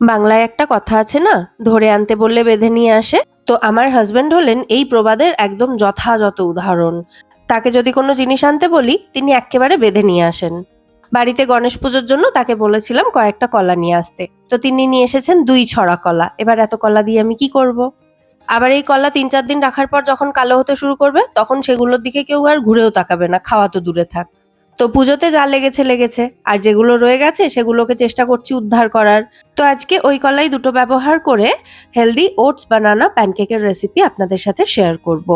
বাংলায় একটা কথা আছে না? ধরে আনতে বললে বেঁধে নিয়ে আসে। তো আমার হাজব্যান্ড হলেন এই প্রবাদের একদম যথাযথ উদাহরণ। তাকে যদি কোনো জিনিস আনতে বলি, তিনি একেবারে বেঁধে নিয়ে আসেন। বাড়িতে গণেশ পুজোর জন্য তাকে বলেছিলাম কয়েকটা কলা নিয়ে আসতে। তো তিনি নিয়ে এসেছেন দুই ছড়া কলা। এবার এত কলা দিয়ে আমি কি করব। আবার এই কলা তিন চার দিন রাখার পর যখন কালো হতে শুরু করবে, তখন সেগুলোর দিকে কেউ আর ঘুরেও তাকাবে না। খাওয়া তো দূরে থাক। তো পুজোতে যা লেগেছে লেগেছে, আর যেগুলো রয়ে গেছে সেগুলোকে চেষ্টা করছি উদ্ধার করার। তো আজকে ওই কলাই দুটো ব্যবহার করে হেলদি ওটস বানানা প্যানকেকের রেসিপি আপনাদের সাথে শেয়ার করব।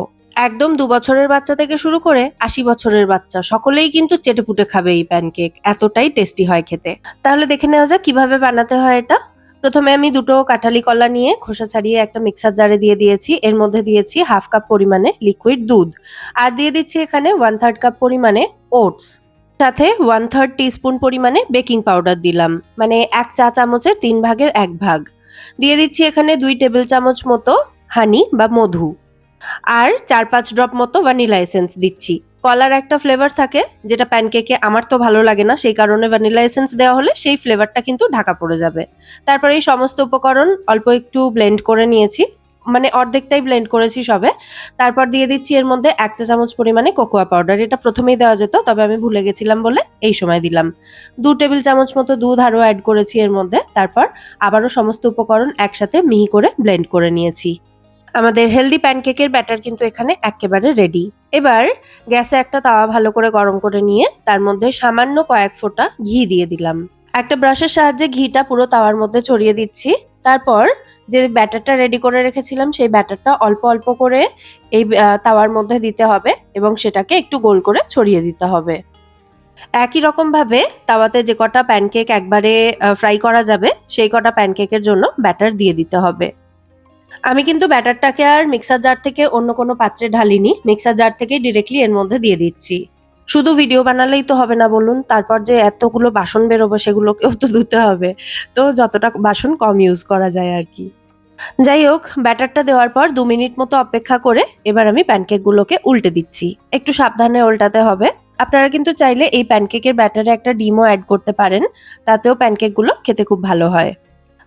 একদম দু বছরের বাচ্চা থেকে শুরু করে আশি বছরের বাচ্চা, সকলেই কিন্তু চেটেপুটে খাবে এই প্যানকেক, এতটাই টেস্টি হয় খেতে। তাহলে দেখে নেওয়া যাক কীভাবে বানাতে হয় এটা। প্রথমে আমি দুটো কাঁঠালি কলা নিয়ে খোসা ছাড়িয়ে একটা মিক্সার জারে দিয়ে দিয়েছি। এর মধ্যে দিয়েছি হাফ কাপ পরিমাণে লিকুইড দুধ। আর দিয়ে দিচ্ছি এখানে ওয়ান থার্ড কাপ পরিমাণে ওটস সাথে ওয়ান থার্ড টিস্পুন পরিমাণে বেকিং পাউডার দিলাম। মানে এক চা চামচের তিন ভাগের এক ভাগ। দিয়ে দিচ্ছি এখানে দুই টেবিল চামচ মতো হানি বা মধু। আর চার পাঁচ ড্রপ মতো ভ্যানিলা এসেন্স দিচ্ছি। কলার একটা ফ্লেভার থাকে, যেটা প্যানকেকে আমার তো ভালো লাগে না, সেই কারণে ভ্যানিলা এসেন্স দেওয়া হলে সেই ফ্লেভারটা কিন্তু ঢাকা পড়ে যাবে। তারপরে এই সমস্ত উপকরণ অল্প একটু ব্লেন্ড করে নিয়েছি। মানে অর্ধেকটাই ব্লেন্ড করেছি সবে। তারপর দিয়ে দিচ্ছি এর মধ্যে এক চা চামচ পরিমাণে কোকোয়া পাউডার এটা প্রথমেই দেওয়া যেত, তবে আমি ভুলে গেছিলাম বলে এই সময় দিলাম। দু টেবিল চামচ মতো দুধ আরও অ্যাড করেছি এর মধ্যে। তারপর আবারও সমস্ত উপকরণ একসাথে মিহি করে ব্লেন্ড করে নিয়েছি। আমাদের হেলদি প্যানকেকের ব্যাটার কিন্তু এখানে একেবারে রেডি এবার গ্যাসে একটা তাওয়া ভালো করে গরম করে নিয়ে তার মধ্যে সামান্য কয়েক ফোঁটা ঘি দিয়ে দিলাম। একটা ব্রাশের সাহায্যে ঘিটা পুরো তাওয়ার মধ্যে ছড়িয়ে দিচ্ছি। তারপর যে ব্যাটারটা রেডি করে রেখেছিলাম, সেই ব্যাটারটা অল্প অল্প করে এই তাওয়ার মধ্যে দিতে হবে এবং সেটাকে একটু গোল করে ছড়িয়ে দিতে হবে। একই রকম ভাবে তাওয়াতে যে কটা প্যানকেক একবারে ফ্রাই করা যাবে, সেই কটা প্যানকেকের জন্য ব্যাটার দিয়ে দিতে হবে। আমি কিন্তু ব্যাটারটাকে আর মিক্সার জার থেকে অন্য কোনো পাত্রে ঢালিনি মিক্সার জার থেকে ডিরেক্টলি এর মধ্যে দিয়ে দিচ্ছি। শুধু ভিডিও বানালেই তো হবে না বলুন, তারপর যে এতগুলো বাসন বেরোবে সেগুলোকেও তো ধুতে হবে। তো যতটা বাসন কম ইউজ করা যায় আর কি। যাই হোক, ব্যাটারটা দেওয়ার পর দু মিনিট মতো অপেক্ষা করে এবার আমি প্যানকেকগুলোকে উল্টে দিচ্ছি। একটু সাবধানে উল্টাতে হবে। আপনারা কিন্তু চাইলে এই প্যানকেকের ব্যাটারে একটা ডিমও অ্যাড করতে পারেন, তাতেও প্যানকেকগুলো খেতে খুব ভালো হয়।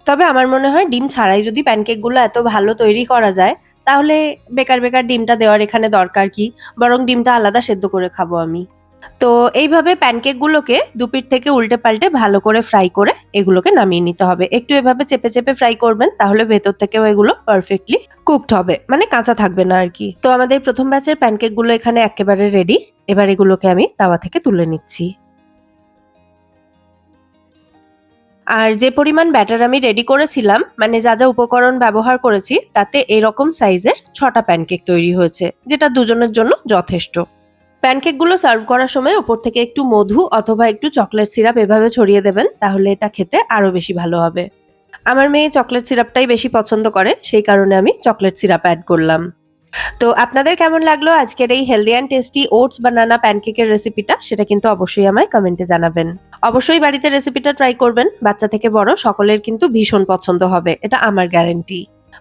তবে আমার মনে হয় ডিম ছাড়াই যদি প্যানকেকগুলো এত ভালো তৈরি করা যায়, তাহলে বেকার বেকার ডিমটা দেওয়ার এখানে দরকার কি? বরং ডিমটা আলাদা সেদ্ধ করে খাব আমি। তো এইভাবে প্যানকেকগুলোকে দুপিট থেকে উল্টে পাল্টে ভালো করে ফ্রাই করে এগুলোকে নামিয়ে নিতে হবে। একটু এভাবে চেপে চেপে ফ্রাই করবেন, তাহলে ভেতর থেকেও এগুলো পারফেক্টলি কুকড হবে মানে কাঁচা থাকবে না আর কি। তো আমাদের প্রথম ব্যাচের প্যানকেকগুলো এখানে একেবারে রেডি, এবার এগুলোকে আমি তাওয়া থেকে তুলে নিচ্ছি। আর যে পরিমাণ ব্যাটার আমি রেডি করেছিলাম মানে যা যা উপকরণ ব্যবহার করেছি, তাতে এরকম সাইজের ছটা প্যানকেক তৈরি হয়েছে, যেটা দুজনের জন্য যথেষ্ট। প্যানকেকগুলো সার্ভ করার সময় ওপর থেকে একটু মধু অথবা একটু চকলেট সিরাপ এভাবে ছড়িয়ে দেবেন, তাহলে এটা খেতে আরও বেশি ভালো হবে। আমার মেয়ে চকলেট সিরাপটাই বেশি পছন্দ করে, সেই কারণে আমি চকলেট সিরাপ অ্যাড করলাম। তো আপনাদের কেমন লাগল আজকের এই healthy and tasty oats banana প্যানকেকের রেসিপিটা সেটা কিন্তু অবশ্যই আমায় কমেন্টে জানাবেন। অবশ্যই বাড়িতে রেসিপিটা ট্রাই করবেন, বাচ্চা থেকে বড় সকলের কিন্তু ভীষণ পছন্দ হবে, এটা আমার গ্যারেন্টি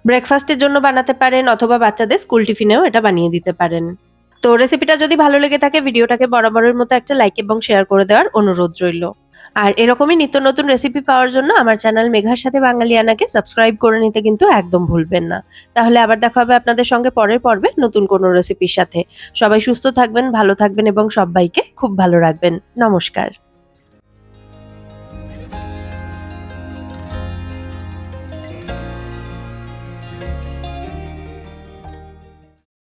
ব্রেকফাস্টের জন্য বানাতে পারেন অথবা বাচ্চাদের স্কুল টিফিনেও এটা বানিয়ে দিতে পারেন। তো রেসিপিটা যদি ভালো লেগে থাকে, ভিডিওটাকে বরাবরের মতো একটা লাইক এবং শেয়ার করে দেওয়ার অনুরোধ রইল। আর এরকমই নিত্য নতুন রেসিপি পাওয়ার জন্য আমার চ্যানেল মেঘার সাথে বাঙালিয়ানাকে সাবস্ক্রাইব করে নিতে কিন্তু একদম ভুলবেন না। তাহলে আবার দেখা হবে আপনাদের সঙ্গে পরের পর্বে নতুন কোনো রেসিপির সাথে। সবাই সুস্থ থাকবেন, ভালো থাকবেন এবং সবাইকে খুব ভালো রাখবেন। নমস্কার।